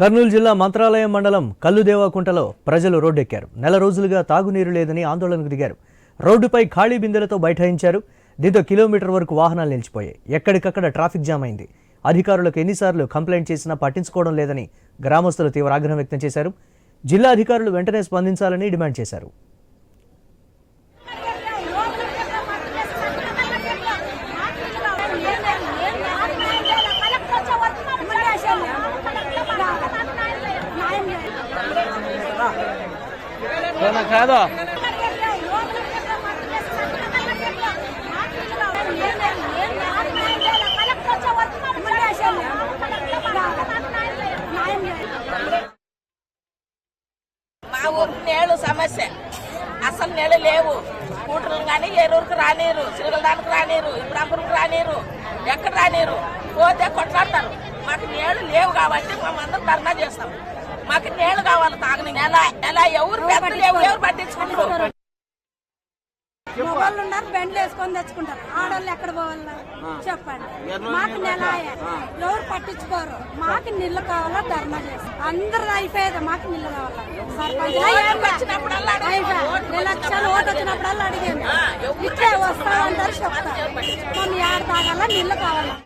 కర్నూలు జిల్లా మంత్రాలయం మండలం కల్లుదేవాకుంటలో ప్రజలు రోడ్డెక్కారు. నెల రోజులుగా తాగునీరు లేదని ఆందోళనకు దిగారు. రోడ్డుపై ఖాళీ బిందెలతో బైఠాయించారు. దీంతో కిలోమీటర్ వరకు వాహనాలు నిలిచిపోయాయి. ఎక్కడికక్కడ ట్రాఫిక్ జామ్ అయింది. అధికారులకు ఎన్నిసార్లు కంప్లైంట్ చేసినా పట్టించుకోవడం లేదని గ్రామస్తులు తీవ్ర ఆగ్రహం వ్యక్తం చేశారు. జిల్లా అధికారులు వెంటనే స్పందించాలని డిమాండ్ చేశారు. కాదు? మా ఊరికి నేడు సమస్య. అసలు నీళ్ళు లేవు. స్కూటర్లు కానీ ఏరూరుకు రానీరు. సిరుగులదానికి రానీరు. ఇప్పుడంపురికి రానీరు. ఎక్కడ రానీరు? పోతే కొట్లాడతారు. మాకు నీళ్ళు లేవు కాబట్టి మేమందరం ధర్నా చేస్తాం. మాకు నీళ్ళు కావాలి ఎవరు పెద్దలు ఎవరు పట్టించుకుంటారు మగవాళ్ళు ఉన్నారు బెండ్లు వేసుకొని తెచ్చుకుంటారు. ఆడవాళ్ళు ఎక్కడ పోవాలా? చెప్పండి. మాకు నెల. ఎవరు పట్టించుకోరు. మాకు నీళ్ళు కావాలా ధర్నా చేస్తాం అందరు అయిపోయేది మాకు నీళ్ళు కావాలా? సర్పంచ్ ఓటు వచ్చినప్పుడల్లా అడిగాను. లక్షలు ఓటు వచ్చినప్పుడల్లా అడిగాను. ఆ, ఎవరు ఇట్లే వస్తామంటారు చెప్తారు కొన్ని ఏడు తాగాల నీళ్ళు కావాలా?